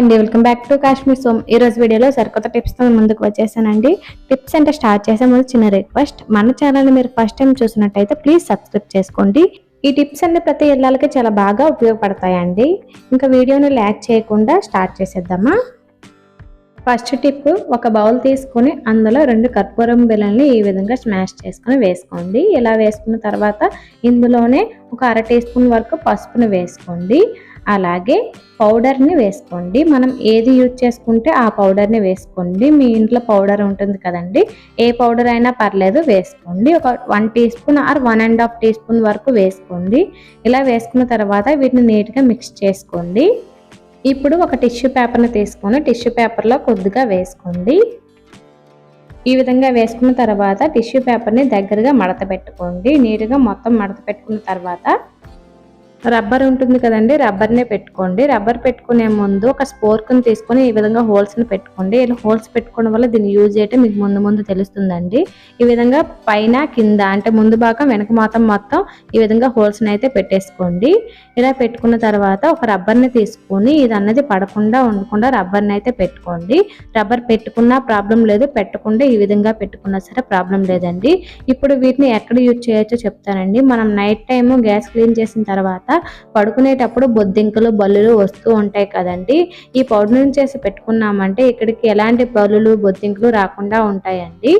అండి. Welcome back to Kashmir సోమ్ ఈ రోజు వీడియోలో సరికొత్త టిప్స్తో ముందుకు వచ్చేసానండి. టిప్స్ అంటే స్టార్ట్ చేసే ముందు చిన్న రిక్వెస్ట్ మన ఛానల్ని మీరు ఫస్ట్ టైం చూసినట్టయితే ప్లీజ్ సబ్స్క్రైబ్ చేసుకోండి. ఈ టిప్స్ అన్ని ప్రతి ఇళ్ళకి చాలా బాగా ఉపయోగపడతాయండి. ఇంకా వీడియోని ల్యాక్ చేయకుండా స్టార్ట్ చేసేద్దామా? ఫస్ట్ టిప్ ఒక బౌల్ తీసుకొని అందులో రెండు కర్పూరం బిళ్ళల్ని ఈ విధంగా స్మాష్ చేసుకొని వేసుకోండి. ఇలా వేసుకున్న తర్వాత ఇందులోనే ఒక అర టీ స్పూన్ వరకు పసుపును వేసుకోండి. అలాగే పౌడర్ని వేసుకోండి. మనం ఏది యూజ్ చేసుకుంటే ఆ పౌడర్ని వేసుకోండి. మీ ఇంట్లో పౌడర్ ఉంటుంది కదండి. ఏ పౌడర్ అయినా పర్లేదు వేసుకోండి. ఒక one teaspoon or one and half teaspoon వరకు వేసుకోండి. ఇలా వేసుకున్న తర్వాత వీటిని నీట్గా మిక్స్ చేసుకోండి. ఇప్పుడు ఒక టిష్యూ పేపర్ని తీసుకొని టిష్యూ పేపర్లో కొద్దిగా వేసుకోండి. ఈ విధంగా వేసుకున్న తర్వాత టిష్యూ పేపర్ని దగ్గరగా మడత పెట్టుకోండి. నీట్గా మొత్తం మడత పెట్టుకున్న తర్వాత రబ్బర్ ఉంటుంది కదండి రబ్బర్నే పెట్టుకోండి. రబ్బర్ పెట్టుకునే ముందు ఒక స్పోర్క్ని తీసుకొని ఈ విధంగా హోల్స్ని పెట్టుకోండి. ఇలా హోల్స్ పెట్టుకోవడం వల్ల దీన్ని యూజ్ చేయటం మీకు ముందు ముందు తెలుస్తుందండి. ఈ విధంగా పైన కింద అంటే ముందు భాగం వెనక మాత్రం మొత్తం ఈ విధంగా హోల్స్ని అయితే పెట్టేసుకోండి. ఇలా పెట్టుకున్న తర్వాత ఒక రబ్బర్ని తీసుకొని ఇది అన్నది పడకుండా ఉండకుండా రబ్బర్ని అయితే పెట్టుకోండి. రబ్బర్ పెట్టుకున్నా ప్రాబ్లం లేదు పెట్టకుండా ఈ విధంగా పెట్టుకున్నా సరే ప్రాబ్లం లేదండి. ఇప్పుడు వీటిని ఎక్కడ యూజ్ చేయొచ్చో చెప్తానండి. మనం నైట్ టైము గ్యాస్ క్లీన్ చేసిన తర్వాత పడుకునేటప్పుడు బొద్దింకలు బల్లులు వస్తూ ఉంటాయి కదండి. ఈ పౌడర్ని చేసి పెట్టుకున్నామంటే ఇక్కడికి ఎలాంటి బల్లులు బొద్దింకలు రాకుండా ఉంటాయండి.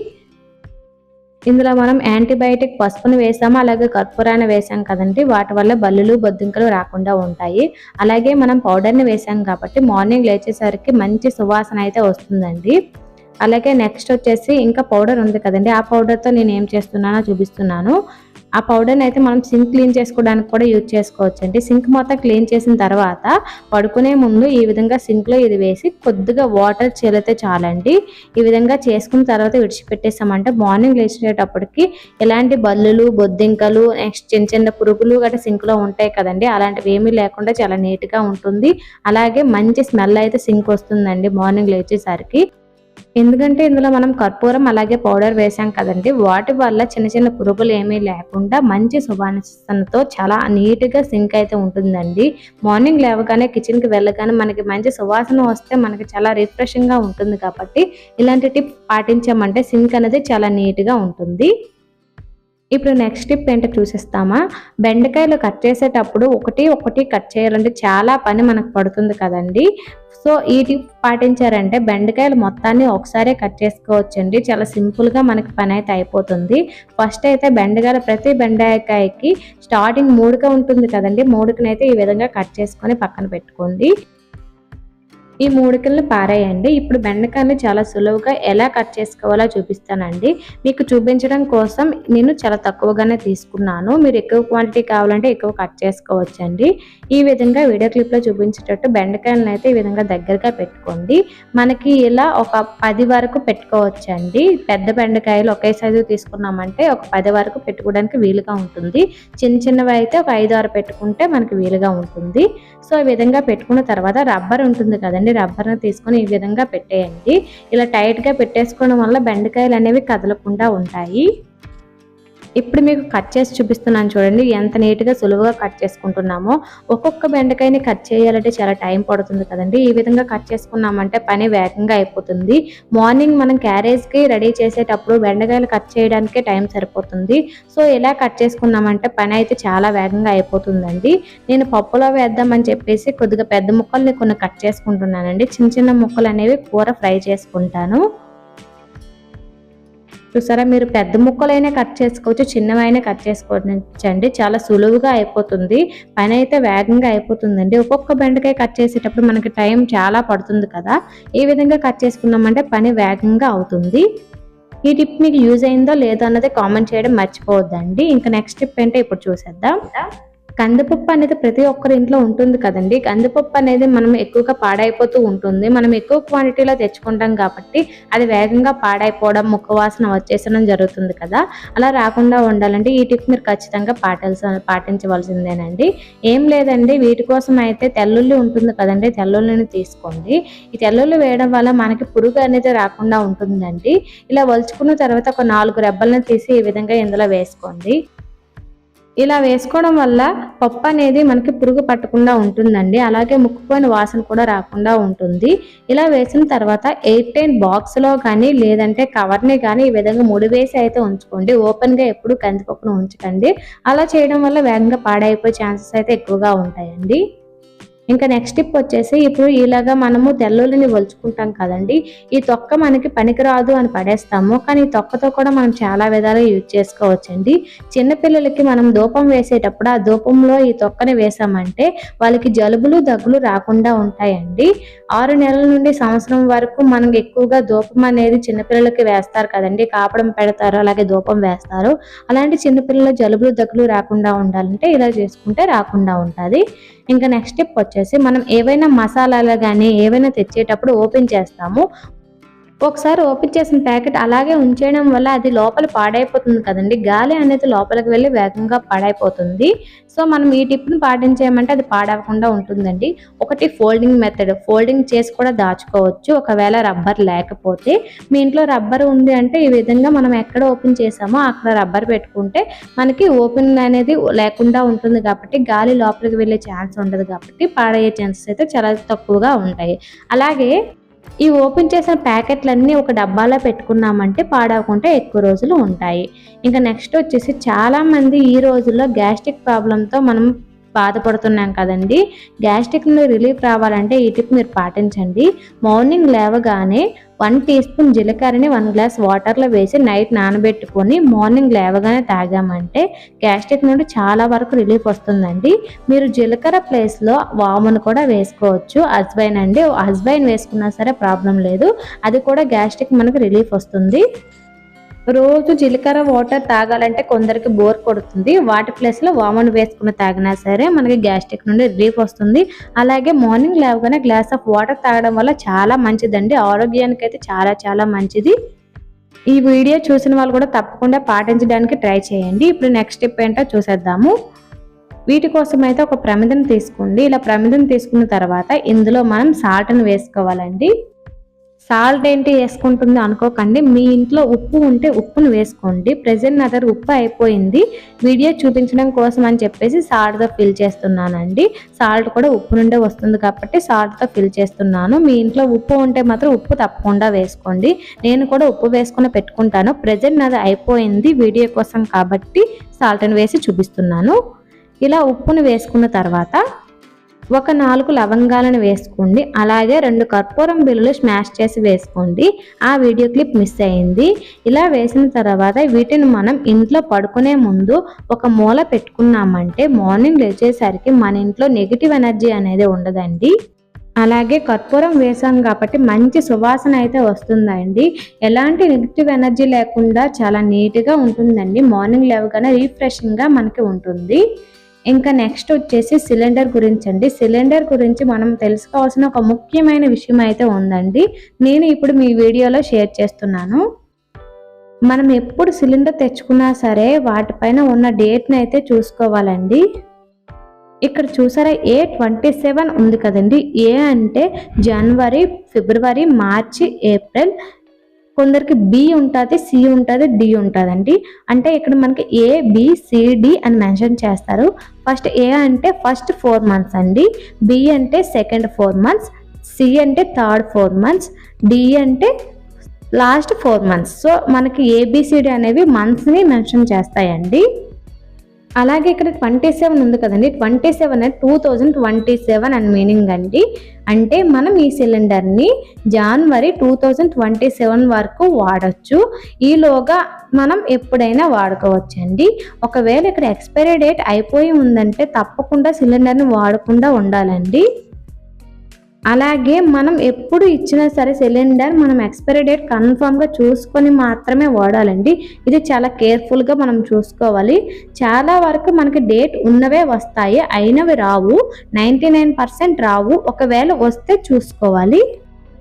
ఇందులో మనం యాంటీబయాటిక్ పసుపుని వేసాము అలాగే కర్పూరాన్ని వేసాం కదండి. వాటి వల్ల బల్లులు బొద్దింకలు రాకుండా ఉంటాయి. అలాగే మనం పౌడర్ని వేసాం కాబట్టి మార్నింగ్ లేచేసరికి మంచి సువాసన అయితే వస్తుందండి. అలాగే నెక్స్ట్ వచ్చేసి ఇంకా పౌడర్ ఉంది కదండి. ఆ పౌడర్తో నేను ఏం చేస్తున్నానో చూపిస్తున్నాను. ఆ పౌడర్ని అయితే మనం సింక్ క్లీన్ చేసుకోవడానికి కూడా యూజ్ చేసుకోవచ్చు అండి సింక్ మొత్తం క్లీన్ చేసిన తర్వాత పడుకునే ముందు ఈ విధంగా సింక్లో ఇది వేసి కొద్దిగా వాటర్ చల్లితే చాలండి. ఈ విధంగా చేసుకున్న తర్వాత విడిచిపెట్టేసామంటే మార్నింగ్ లేచేటప్పటికి ఎలాంటి బల్లులు బొద్దింకలు నెక్స్ట్ చిన్న చిన్న పురుగులు గట్రా సింక్లో ఉంటాయి కదండి. అలాంటివి ఏమీ లేకుండా చాలా నీట్గా ఉంటుంది. అలాగే మంచి స్మెల్ అయితే సింక్ వస్తుందండి మార్నింగ్ లేచేసరికి. ఎందుకంటే ఇందులో మనం కర్పూరం అలాగే పౌడర్ వేసాం కదండి. వాటి వల్ల చిన్న చిన్న పురుగులు ఏమీ లేకుండా మంచి సువాసనతో చాలా నీట్గా సింక్ అయితే ఉంటుందండి. మార్నింగ్ లేవగానే కిచెన్కి వెళ్ళగానే మనకి మంచి సువాసన వస్తే మనకి చాలా రిఫ్రెషింగ్గా ఉంటుంది కాబట్టి ఇలాంటి టిప్ పాటించామంటే సింక్ అనేది చాలా నీట్గా ఉంటుంది. ఇప్పుడు నెక్స్ట్ టిప్ ఏంటో చూసిస్తామా? బెండకాయలు కట్ చేసేటప్పుడు ఒకటి ఒకటి కట్ చేయాలంటే చాలా పని మనకు పడుతుంది కదండి. సో ఈ టిప్ పాటించారంటే బెండకాయలు మొత్తాన్ని ఒకసారి కట్ చేసుకోవచ్చండి. చాలా సింపుల్గా మనకి పని అయితే అయిపోతుంది. ఫస్ట్ అయితే బెండకాయలు ప్రతి బెండకాయకి స్టార్టింగ్ మూడుగా ఉంటుంది కదండి. మూడుకనైతే ఈ విధంగా కట్ చేసుకొని పక్కన పెట్టుకోండి. ఈ మూడికల్ని పారేయండి. ఇప్పుడు బెండకాయని చాలా సులువుగా ఎలా కట్ చేసుకోవాలో చూపిస్తానండి. మీకు చూపించడం కోసం నేను చాలా తక్కువగానే తీసుకున్నాను. మీరు ఎక్కువ క్వాంటిటీ కావాలంటే ఎక్కువ కట్ చేసుకోవచ్చండి. ఈ విధంగా వీడియో క్లిప్లో చూపించేటట్టు బెండకాయలను అయితే ఈ విధంగా దగ్గరగా పెట్టుకోండి. మనకి ఇలా ఒక పది వరకు పెట్టుకోవచ్చండి. పెద్ద బెండకాయలు ఒకే సైజు తీసుకున్నామంటే ఒక పది వరకు పెట్టుకోవడానికి వీలుగా ఉంటుంది. చిన్న చిన్నవి అయితే ఒక ఐదు ఆరు పెట్టుకుంటే మనకి వీలుగా ఉంటుంది. సో ఈ విధంగా పెట్టుకున్న తర్వాత రబ్బర్ ఉంటుంది కదండి రబ్బర్ని తీసుకొని ఈ విధంగా పెట్టేయండి. ఇలా టైట్గా పెట్టేసుకోవడం వల్ల బెండకాయలు అనేవి కదలకుండా ఉంటాయి. ఇప్పుడు మీకు కట్ చేసి చూపిస్తున్నాను చూడండి ఎంత నీట్గా సులువుగా కట్ చేసుకుంటున్నామో. ఒక్కొక్క బెండకాయని కట్ చేయాలంటే చాలా టైం పడుతుంది కదండి. ఈ విధంగా కట్ చేసుకున్నామంటే పని వేగంగా అయిపోతుంది. మార్నింగ్ మనం క్యారేజ్కి రెడీ చేసేటప్పుడు బెండకాయలు కట్ చేయడానికే టైం సరిపోతుంది. సో ఇలా కట్ చేసుకున్నామంటే పని అయితే చాలా వేగంగా అయిపోతుందండి. నేను పప్పులో వేద్దామని చెప్పేసి కొద్దిగా పెద్ద ముక్కల్ని కొన్ని కట్ చేసుకుంటున్నానండి. చిన్న చిన్న ముక్కలు అనేవి కూర ఫ్రై చేసుకుంటాను. చూసారా? మీరు పెద్ద ముక్కలైనా కట్ చేసుకోవచ్చు చిన్నవైనా కట్ చేసుకోవచ్చండి. చాలా సులువుగా అయిపోతుంది. పని అయితే వేగంగా అయిపోతుందండి. ఒక్కొక్క బెండకాయ కట్ చేసేటప్పుడు మనకి టైం చాలా పడుతుంది కదా. ఈ విధంగా కట్ చేసుకున్నామంటే పని వేగంగా అవుతుంది. ఈ టిప్ మీకు యూజ్ అయిందో లేదో అన్నది కామెంట్ చేయడం మర్చిపోవద్దండి. ఇంకా నెక్స్ట్ టిప్ అంటే ఇప్పుడు చూసేద్దాం. కందిపప్పు అనేది ప్రతి ఒక్కరి ఇంట్లో ఉంటుంది కదండి. కందిపప్పు అనేది మనం ఎక్కువగా పాడైపోతూ ఉంటుంది. మనం ఎక్కువ క్వాంటిటీలో తెచ్చుకుంటాం కాబట్టి అది వేగంగా పాడైపోవడం ముక్క వాసన వచ్చేసడం జరుగుతుంది కదా. అలా రాకుండా ఉండాలంటే ఈ టిప్ మీరు ఖచ్చితంగా పాటించ పాటించవలసిందేనండి. ఏం లేదండి. వీటి కోసం అయితే తెల్లుల్లి ఉంటుంది కదండి. తెల్లుల్లిని తీసుకోండి. ఈ తెల్లుల్లి వేయడం వల్ల మనకి పురుగు అనేది రాకుండా ఉంటుందండి. ఇలా వలుచుకున్న తర్వాత ఒక నాలుగు రెబ్బలను తీసి ఈ విధంగా ఇందులో వేసుకోండి. ఇలా వేసుకోవడం వల్ల పప్పు అనేది మనకి పురుగు పట్టకుండా ఉంటుందండి. అలాగే ముక్కుపోయిన వాసన కూడా రాకుండా ఉంటుంది. ఇలా వేసిన తర్వాత ఎయిట్ టైన్ బాక్స్లో కానీ లేదంటే కవర్ని కానీ ఈ విధంగా ముడివేసి అయితే ఉంచుకోండి. ఓపెన్గా ఎప్పుడు కందిపప్పును ఉంచకండి. అలా చేయడం వల్ల వేగంగా పాడైపోయే ఛాన్సెస్ అయితే ఎక్కువగా ఉంటాయండి. ఇంకా నెక్స్ట్ టిప్ వచ్చేసి ఇప్పుడు ఇలాగా మనము తెల్లుల్లిని ఒలుచుకుంటాం కదండి. ఈ తొక్క మనకి పనికిరాదు అని పడేస్తాము. కానీ ఈ తొక్కతో కూడా మనం చాలా విధాలుగా యూజ్ చేసుకోవచ్చండి. చిన్నపిల్లలకి మనం ధూపం వేసేటప్పుడు ఆ ధూపంలో ఈ తొక్కని వేసామంటే వాళ్ళకి జలుబులు దగ్గులు రాకుండా ఉంటాయండి. ఆరు నెలల నుండి సంవత్సరం వరకు మనకి ఎక్కువగా ధూపం అనేది చిన్నపిల్లలకి వేస్తారు కదండి. కాపడం పెడతారు అలాగే ధూపం వేస్తారు. అలాంటి చిన్నపిల్లల జలుబులు దగ్గులు రాకుండా ఉండాలంటే ఇలా చేసుకుంటే రాకుండా ఉంటుంది. ఇంకా నెక్స్ట్ స్టెప్ వచ్చేసి మనం ఏవైనా మసాలాలు కానీ ఏవైనా తెచ్చేటప్పుడు ఓపెన్ చేస్తాము. ఒకసారి ఓపెన్ చేసిన ప్యాకెట్ అలాగే ఉంచేయడం వల్ల అది లోపల పాడైపోతుంది కదండి. గాలి అనేది లోపలికి వెళ్ళి వేగంగా పాడైపోతుంది. సో మనం ఈ టిప్ని పాటించేయమంటే అది పాడవకుండా ఉంటుందండి. ఒకటి ఫోల్డింగ్ మెథడ్. ఫోల్డింగ్ చేసి కూడా దాచుకోవచ్చు. ఒకవేళ రబ్బర్ లేకపోతే మీ ఇంట్లో రబ్బర్ ఉంది అంటే ఈ విధంగా మనం ఎక్కడ ఓపెన్ చేసామో అక్కడ రబ్బర్ పెట్టుకుంటే మనకి ఓపెన్ అనేది లేకుండా ఉంటుంది కాబట్టి గాలి లోపలికి వెళ్ళే ఛాన్స్ ఉండదు కాబట్టి పాడయ్యే ఛాన్సెస్ అయితే చాలా తక్కువగా ఉంటాయి. అలాగే ఈ ఓపెన్ చేసిన ప్యాకెట్లన్నీ ఒక డబ్బాలో పెట్టుకున్నామంటే పాడవకుండా ఎక్కువ రోజులు ఉంటాయి. ఇంకా నెక్స్ట్ వచ్చేసి చాలామంది ఈ రోజుల్లో గ్యాస్ట్రిక్ ప్రాబ్లంతో మనం బాధపడుతున్నాం కదండి. గ్యాస్ట్రిక్ నుండి రిలీఫ్ రావాలంటే ఈ టిప్ మీరు పాటించండి. మార్నింగ్ లేవగానే వన్ టీ స్పూన్ జీలకర్రని వన్ గ్లాస్ వాటర్లో వేసి నైట్ నానబెట్టుకొని మార్నింగ్ లేవగానే తాగామంటే గ్యాస్ట్రిక్ నుండి చాలా వరకు రిలీఫ్ వస్తుందండి. మీరు జీలకర్ర ప్లేస్లో వామును కూడా వేసుకోవచ్చు. అజ్వైన్ అండి. అజ్వైన్ వేసుకున్నా సరే ప్రాబ్లం లేదు. అది కూడా గ్యాస్ట్రిక్ మనకు రిలీఫ్ వస్తుంది. రోజు జీలకర్ర వాటర్ తాగాలంటే కొందరికి బోర్ కొడుతుంది. వాటి ప్లేస్లో వామన్ వేసుకుని తాగినా సరే మనకి గ్యాస్ట్రిక్ నుండి రిలీఫ్ వస్తుంది. అలాగే మార్నింగ్ లేవగానే గ్లాస్ ఆఫ్ వాటర్ తాగడం వల్ల చాలా మంచిదండి. ఆరోగ్యానికి అయితే చాలా చాలా మంచిది. ఈ వీడియో చూసిన వాళ్ళు కూడా తప్పకుండా పాటించడానికి ట్రై చేయండి. ఇప్పుడు నెక్స్ట్ స్టెప్ ఏంటో చూసేద్దాము. వీటి కోసం అయితే ఒక ప్రమిదను తీసుకోండి. ఇలా ప్రమిదను తీసుకున్న తర్వాత ఇందులో మనం సాల్ట్ని వేసుకోవాలండి. సాల్ట్ ఏంటి వేసుకుంటుంది అనుకోకండి. మీ ఇంట్లో ఉప్పు ఉంటే ఉప్పును వేసుకోండి. ప్రజెంట్ నా దగ్గర ఉప్పు అయిపోయింది. వీడియో చూపించడం కోసం అని చెప్పేసి సాల్ట్తో ఫిల్ చేస్తున్నానండి. సాల్ట్ కూడా ఉప్పు నుండే వస్తుంది కాబట్టి సాల్ట్తో ఫిల్ చేస్తున్నాను. మీ ఇంట్లో ఉప్పు ఉంటే మాత్రం ఉప్పు తప్పకుండా వేసుకోండి. నేను కూడా ఉప్పు వేసుకుని పెట్టుకుంటాను. ప్రజెంట్ నాది అయిపోయింది వీడియో కోసం కాబట్టి సాల్ట్ని వేసి చూపిస్తున్నాను. ఇలా ఉప్పును వేసుకున్న తర్వాత ఒక నాలుగు లవంగాలను వేసుకోండి. అలాగే రెండు కర్పూరం బిల్లులు స్మాష్ చేసి వేసుకోండి. ఆ వీడియో క్లిప్ మిస్ అయింది. ఇలా వేసిన తర్వాత వీటిని మనం ఇంట్లో పడుకునే ముందు ఒక మూల పెట్టుకున్నామంటే మార్నింగ్ లేచేసరికి మన ఇంట్లో నెగిటివ్ ఎనర్జీ అనేది ఉండదండి. అలాగే కర్పూరం వేసాం కాబట్టి మంచి సువాసన అయితే వస్తుందండి. ఎలాంటి నెగిటివ్ ఎనర్జీ లేకుండా చాలా నీట్గా ఉంటుందండి. మార్నింగ్ లేవగానే రీఫ్రెషింగ్గా మనకి ఉంటుంది. ఇంకా నెక్స్ట్ వచ్చేసి సిలిండర్ గురించి అండి సిలిండర్ గురించి మనం తెలుసుకోవాల్సిన ఒక ముఖ్యమైన విషయం అయితే ఉందండి. నేను ఇప్పుడు మీ వీడియోలో షేర్ చేస్తున్నాను. మనం ఎప్పుడు సిలిండర్ తెచ్చుకున్నా సరే వాటిపైన ఉన్న డేట్ని అయితే చూసుకోవాలండి. ఇక్కడ చూసారా ఏ ట్వంటీ సెవెన్ ఉంది కదండి. ఏ అంటే జనవరి ఫిబ్రవరి మార్చి ఏప్రిల్ కొందరికి బి ఉంటుంది సి ఉంటుంది డి ఉంటుందండి. అంటే ఇక్కడ మనకి ఏ బి సిడి అని మెన్షన్ చేస్తారు. ఫస్ట్ ఏ అంటే ఫస్ట్ ఫోర్ మంత్స్ అండి. బి అంటే సెకండ్ ఫోర్ మంత్స్ సి అంటే థర్డ్ ఫోర్ మంత్స్ డి అంటే లాస్ట్ ఫోర్ మంత్స్ సో మనకి ఏబిసిడి అనేవి మంత్స్ని మెన్షన్ చేస్తాయండి. అలాగే ఇక్కడ ట్వంటీ సెవెన్ ఉంది కదండి. ట్వంటీ సెవెన్ అనేది టూ థౌజండ్ ట్వంటీ సెవెన్ అని మీనింగ్ అండి. అంటే మనం ఈ సిలిండర్ని January two thousand twenty seven వరకు వాడచ్చు. ఈలోగా మనం ఎప్పుడైనా వాడుకోవచ్చండి. ఒకవేళ ఇక్కడ ఎక్స్పైరీ డేట్ అయిపోయి ఉందంటే తప్పకుండా సిలిండర్ని వాడకుండా ఉండాలండి. అలాగే మనం ఎప్పుడు ఇచ్చినా సరే సిలిండర్ మనం ఎక్స్పైరీ డేట్ కన్ఫామ్గా చూసుకొని మాత్రమే వాడాలండి. ఇది చాలా కేర్ఫుల్గా మనం చూసుకోవాలి. చాలా వరకు మనకి డేట్ ఉన్నవే వస్తాయి అయినవి రావు. నైంటీ నైన్ పర్సెంట్ రావు. ఒకవేళ వస్తే చూసుకోవాలి.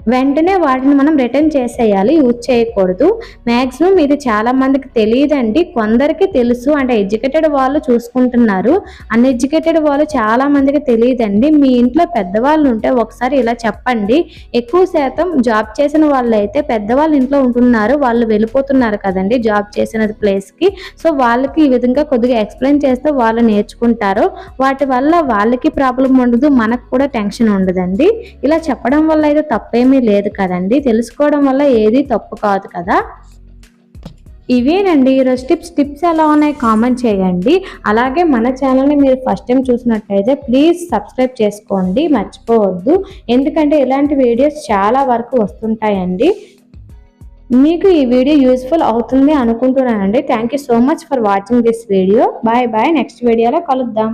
వెంటనే వాటిని మనం రిటర్న్ చేసేయాలి యూజ్ చేయకూడదు. మ్యాక్సిమం ఇది చాలామందికి తెలియదండి. కొందరికి తెలుసు. అంటే ఎడ్యుకేటెడ్ వాళ్ళు చూసుకుంటున్నారు. అన్ఎడ్యుకేటెడ్ వాళ్ళు చాలామందికి తెలియదండి. మీ ఇంట్లో పెద్దవాళ్ళు ఉంటే ఒకసారి ఇలా చెప్పండి. ఎక్కువ శాతం జాబ్ చేసిన వాళ్ళు అయితే పెద్దవాళ్ళు ఇంట్లో ఉంటున్నారు. వాళ్ళు వెళ్ళిపోతున్నారు కదండి జాబ్ చేసిన ప్లేస్కి సో వాళ్ళకి ఈ విధంగా కొద్దిగా ఎక్స్ప్లెయిన్ చేస్తే వాళ్ళు నేర్చుకుంటారు. వాటి వల్ల వాళ్ళకి ప్రాబ్లం ఉండదు. మనకు కూడా టెన్షన్ ఉండదండి. ఇలా చెప్పడం వల్ల అయితే ఏమీ లేదు కదండి. తెలుసుకోవడం వల్ల ఏది తప్పు కాదు కదా. ఇవేనండి. ఈరోజు టిప్స్ టిప్స్ ఎలా ఉన్నాయి కామెంట్ చేయండి. అలాగే మన ఛానల్ని మీరు ఫస్ట్ టైం చూసినట్టయితే ప్లీజ్ సబ్స్క్రైబ్ చేసుకోండి. మర్చిపోవద్దు. ఎందుకంటే ఇలాంటి వీడియోస్ చాలా వరకు వస్తుంటాయండి. మీకు ఈ వీడియో యూస్ఫుల్ అవుతుంది అనుకుంటున్నానండి. Thank you so much for watching this video. Bye bye. Next వీడియోలో కలుద్దాం.